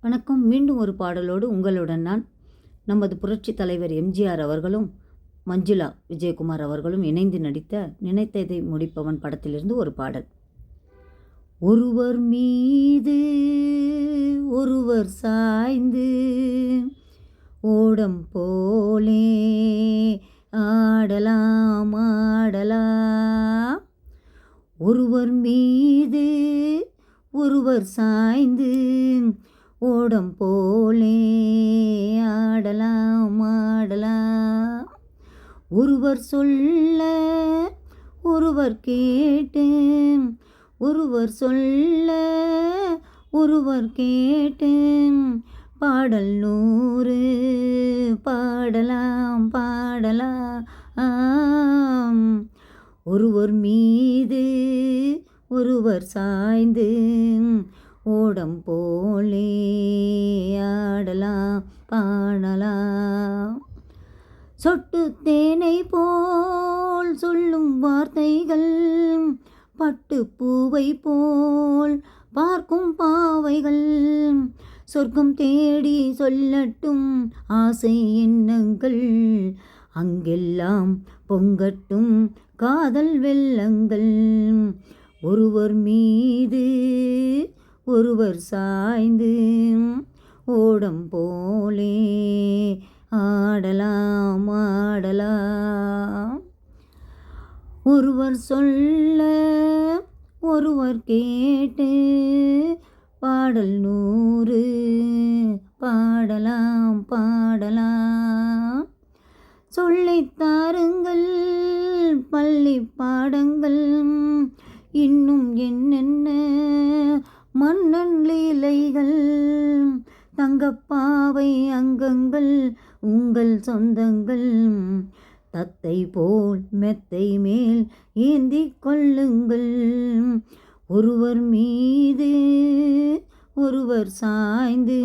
வணக்கம். மீண்டும் ஒரு பாடலோடு உங்களுடன் நான் நமது புரட்சி தலைவர் எம்ஜிஆர் அவர்களும் மஞ்சுளா விஜயகுமார் அவர்களும் இணைந்து நடித்த நினைத்ததை முடிப்பவன் படத்திலிருந்து ஒரு பாடல். ஒருவர் மீது ஒருவர் சாய்ந்து ஓடம் போலே ஆடலாம் ஆடலாம். ஒருவர் மீது ஒருவர் சாய்ந்து ஓடம் போலே ஆடலாம் ஆடலாம். ஒருவர் சொல்ல ஒருவர் கேட்டு. ஒருவர் சொல்ல ஒருவர் கேட்டு. பாடல் நூறு பாடலாம் பாடலாம். ஆம். ஒருவர் மீது ஒருவர் சாய்ந்து. ஓடம் போலே ஆடலாம் பாடலாம் சொட்டு தேனை போல் சொல்லும் வார்த்தைகள் பட்டு பூவை போல் பார்க்கும் பாவைகள். சொர்க்கம் தேடி சொல்லட்டும் ஆசை எண்ணங்கள் அங்கெல்லாம் பொங்கட்டும் காதல் வெள்ளங்கள். ஒருவர் மீது ஒருவர் சாய்ந்து ஓடம் போலே ஆடலாம் ஆடலாம். ஒருவர் சொல்ல ஒருவர் கேட்டு பாடல் நூறு பாடலாம் பாடலாம். சொல்லித் தாருங்கள் பள்ளி பாடங்கள் இன்னும் என்னென்ன மன்னன் லீலைகள் தங்கப்பாவை அங்கங்கள் உங்கள் சொந்தங்கள். தத்தை போல் மெத்தை மேல் ஏந்தி கொள்ளுங்கள். ஒருவர் மீது ஒருவர் சாய்ந்து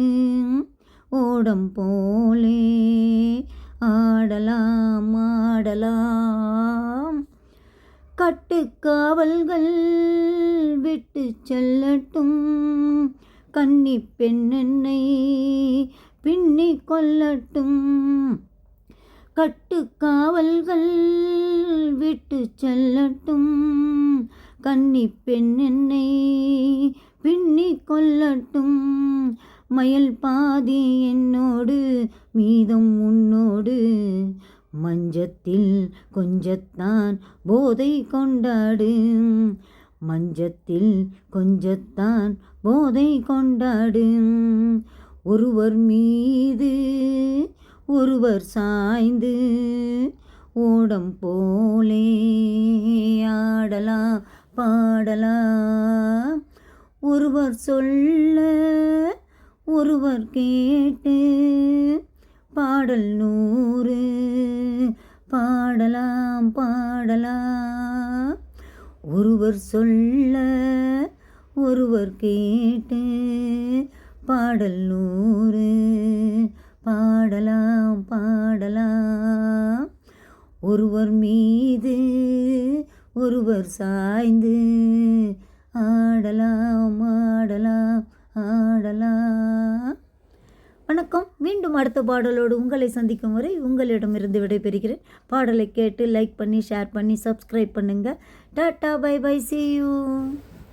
ஓடம் போலே ஆடலாம் ஆடலாம். கட்டுக்காவல்கள் விட்டு செல்லட்டும். கன்னி பெண்ணென்னை பின்னி கொள்ளட்டும். கட்டுக்காவல்கள் விட்டு செல்லட்டும். கன்னி பெண்ணென்னை பின்னி கொள்ளட்டும். மயல் பாதி என்னோடு மீதம் உன்னோடு. மஞ்சத்தில் கொஞ்சத்தான் போதை கொண்டாடு மஞ்சத்தில் கொஞ்சத்தான் போதை கொண்டாடு ஒருவர் மீது ஒருவர் சாய்ந்து ஓடம் போலே ஆடலாம் பாடலாம் ஒருவர் சொல்ல ஒருவர் கேட்டு பாடல் நூறு பாடலாம் பாடலாம். ஒருவர் சொல்ல ஒருவர் கேட்டு பாடல் நூறு பாடலாம் பாடலாம். ஒருவர் மீது ஒருவர் சாய்ந்து ஆடலாம் ஆடலாம் ஆ வணக்கம். மீண்டும் அடுத்த பாடலோடு உங்களை சந்திக்கும் வரை உங்களிடமிருந்து விடைபெறுகிறேன். பாடலை கேட்டு லைக் பண்ணி ஷேர் பண்ணி சப்ஸ்கிரைப் பண்ணுங்கள் tata bye bye see you